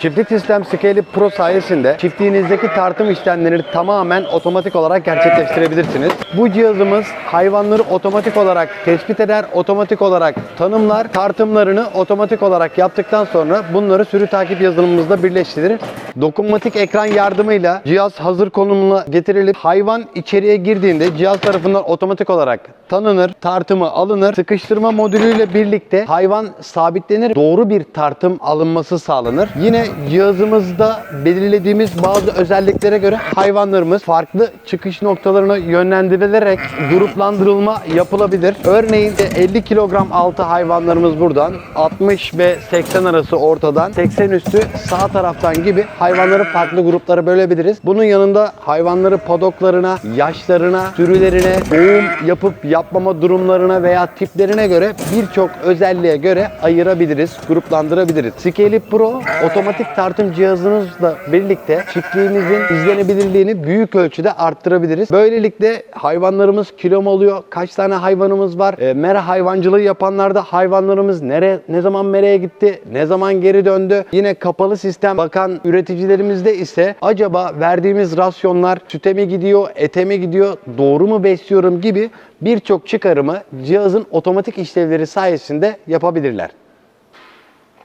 Çiftlik Sistem Scale Pro sayesinde çiftliğinizdeki tartım işlemlerini tamamen otomatik olarak gerçekleştirebilirsiniz. Bu cihazımız hayvanları otomatik olarak tespit eder, otomatik olarak tanımlar, tartımlarını otomatik olarak yaptıktan sonra bunları sürü takip yazılımımızda birleştirir. Dokunmatik ekran yardımıyla cihaz hazır konumuna getirilip hayvan içeriye girdiğinde cihaz tarafından otomatik olarak tanınır, tartımı alınır. Sıkıştırma modülüyle birlikte hayvan sabitlenir. Doğru bir tartım alınması sağlanır. Yine cihazımızda belirlediğimiz bazı özelliklere göre hayvanlarımız farklı çıkış noktalarına yönlendirilerek gruplandırılma yapılabilir. Örneğin 50 kilogram altı hayvanlarımız buradan, 60 ve 80 arası ortadan, 80 üstü sağ taraftan gibi hayvanları farklı gruplara bölebiliriz. Bunun yanında hayvanları padoklarına, yaşlarına, sürülerine, doğum yapıp yapmama durumlarına veya tiplerine göre birçok özelliğe göre ayırabiliriz, gruplandırabiliriz. Scale Pro otomatik tartım cihazınızla birlikte çiftliğimizin izlenebilirliğini büyük ölçüde arttırabiliriz. Böylelikle hayvanlarımız kilo mu oluyor, kaç tane hayvanımız var, e, mera hayvancılığı yapanlarda hayvanlarımız nere, ne zaman mereye gitti, ne zaman geri döndü. Yine kapalı sistem bakan üreticilerimizde ise acaba verdiğimiz rasyonlar süte mi gidiyor, ete mi gidiyor, doğru mu besliyorum gibi birçok çıkarımı cihazın otomatik işlevleri sayesinde yapabilirler.